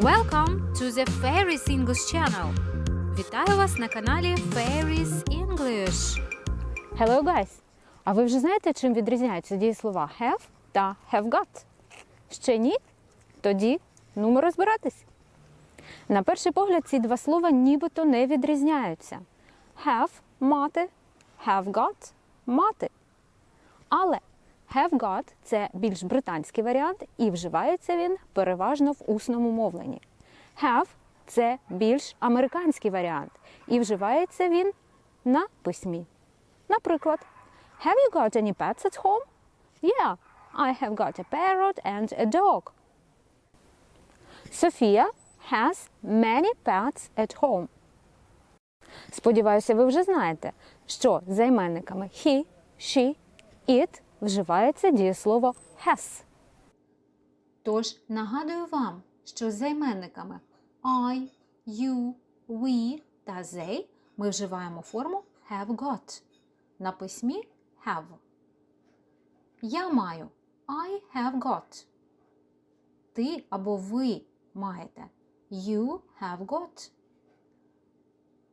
Welcome to the Fairies English Channel. Вітаю вас на каналі Fairies English. Hello, guys! А ви вже знаєте, чим відрізняються дієслова have та have got? Ще ні? Тоді нумо розбиратись. На перший погляд, ці два слова нібито не відрізняються. Have мати, have got мати. Але have got – це більш британський варіант, і вживається він переважно в усному мовленні. Have – це більш американський варіант, і вживається він на письмі. Наприклад, Have you got any pets at home? Yeah, I have got a parrot and a dog. Софія has many pets at home. Сподіваюся, ви вже знаєте, що займенниками he, she, it вживається дієслово has. Тож нагадую вам, що з займенниками I, you, we та they ми вживаємо форму have got. На письмі have. Я маю I have got. Ти або ви маєте You have got.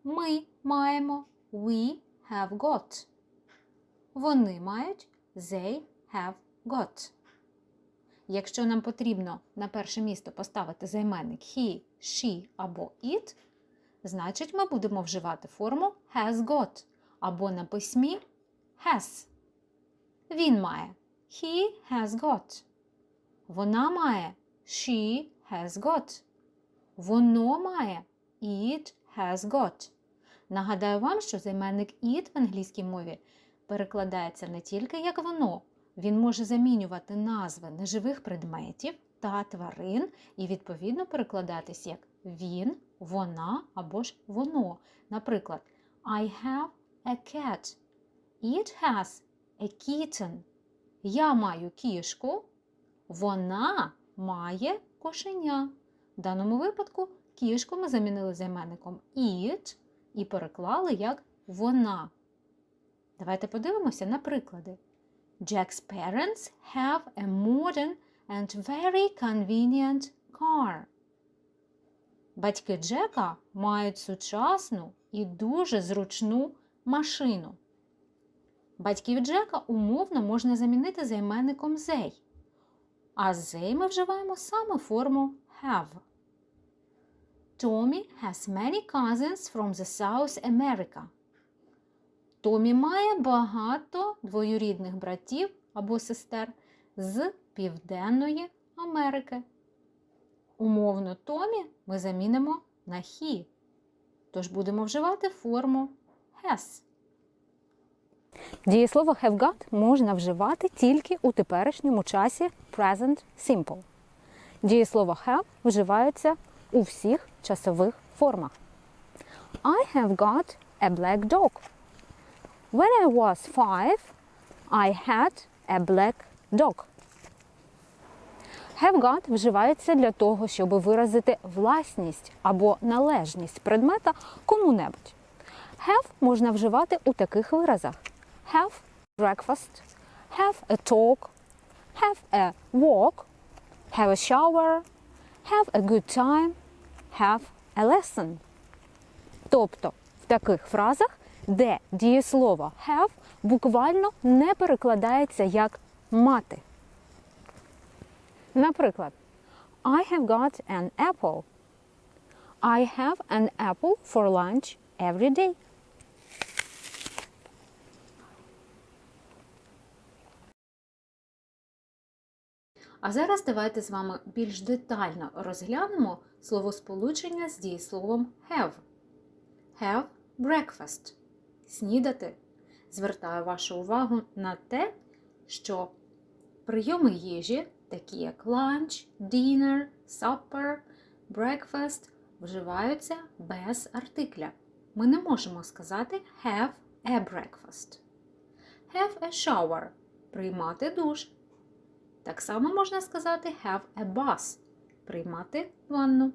Ми маємо We have got. Вони мають They have got. Якщо нам потрібно на перше місто поставити займенник he, she або it, значить ми будемо вживати форму has got або на письмі has. Він має he has got. Вона має she has got. Воно має it has got. Нагадаю вам, що займенник it в англійській мові перекладається не тільки як воно, він може замінювати назви неживих предметів та тварин і відповідно перекладатись як він, вона або ж воно. Наприклад, I have a cat. It has a kitten. Я маю кішку. Вона має кошеня. В даному випадку кішку ми замінили займенником it і переклали як вона. Давайте подивимося на приклади. Jack's parents have a modern and very convenient car. Батьки Джека мають сучасну і дуже зручну машину. Батьків Джека умовно можна замінити займенником they. А they ми вживаємо саме форму have. Tommy has many cousins from the South America. Томі має багато двоюрідних братів або сестер з Південної Америки. Умовно Томі ми замінимо на he. Тож будемо вживати форму has. Дієслово have got можна вживати тільки у теперішньому часі present simple. Дієслово have вживається у всіх часових формах. I have got a black dog. When I was five, I had a black dog. Have got вживається для того, щоб виразити власність або належність предмета кому-небудь. Have можна вживати у таких виразах: have breakfast, have a talk, have a walk, have a shower, have a good time, have a lesson. Тобто в таких фразах, де дієслово have буквально не перекладається як мати. Наприклад, I have got an apple. I have an apple for lunch every day. А зараз давайте з вами більш детально розглянемо словосполучення з дієсловом have. Have breakfast. Снідати. Звертаю вашу увагу на те, що прийоми їжі, такі як lunch, dinner, supper, breakfast, вживаються без артикля. Ми не можемо сказати have a breakfast. Have a shower приймати душ. Так само можна сказати have a bath приймати ванну.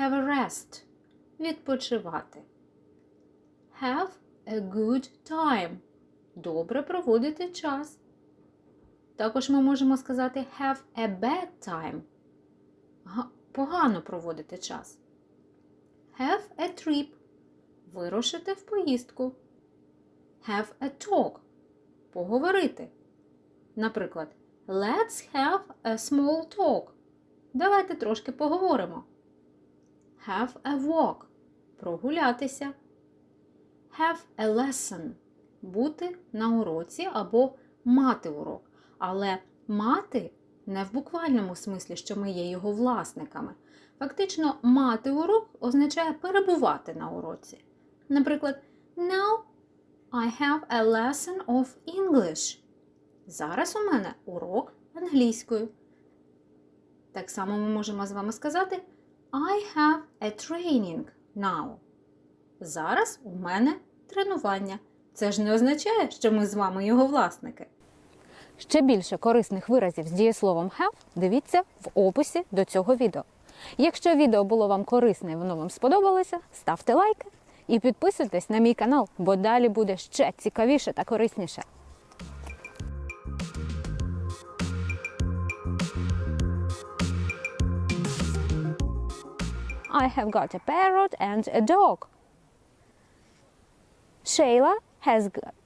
Have a rest відпочивати. Have a good time добре проводити час. Також ми можемо сказати have a bad time. Погано проводити час. Have a trip. Вирушити в поїздку. Have a talk. Поговорити. Наприклад, Let's have a small talk. Давайте трошки поговоримо. Have a walk. Прогулятися. Have a lesson. Бути на уроці або мати урок. Але мати не в буквальному смислі, що ми є його власниками. Фактично, мати урок означає перебувати на уроці. Наприклад, Now I have a lesson of English. Зараз у мене урок англійською. Так само ми можемо з вами сказати I have a training now. Зараз у мене тренування. Це ж не означає, що ми з вами його власники. Ще більше корисних виразів з дієсловом have дивіться в описі до цього відео. Якщо відео було вам корисне і воно вам сподобалося, ставте лайки і підписуйтесь на мій канал, бо далі буде ще цікавіше та корисніше. I have got a parrot and a dog. Shayla has got.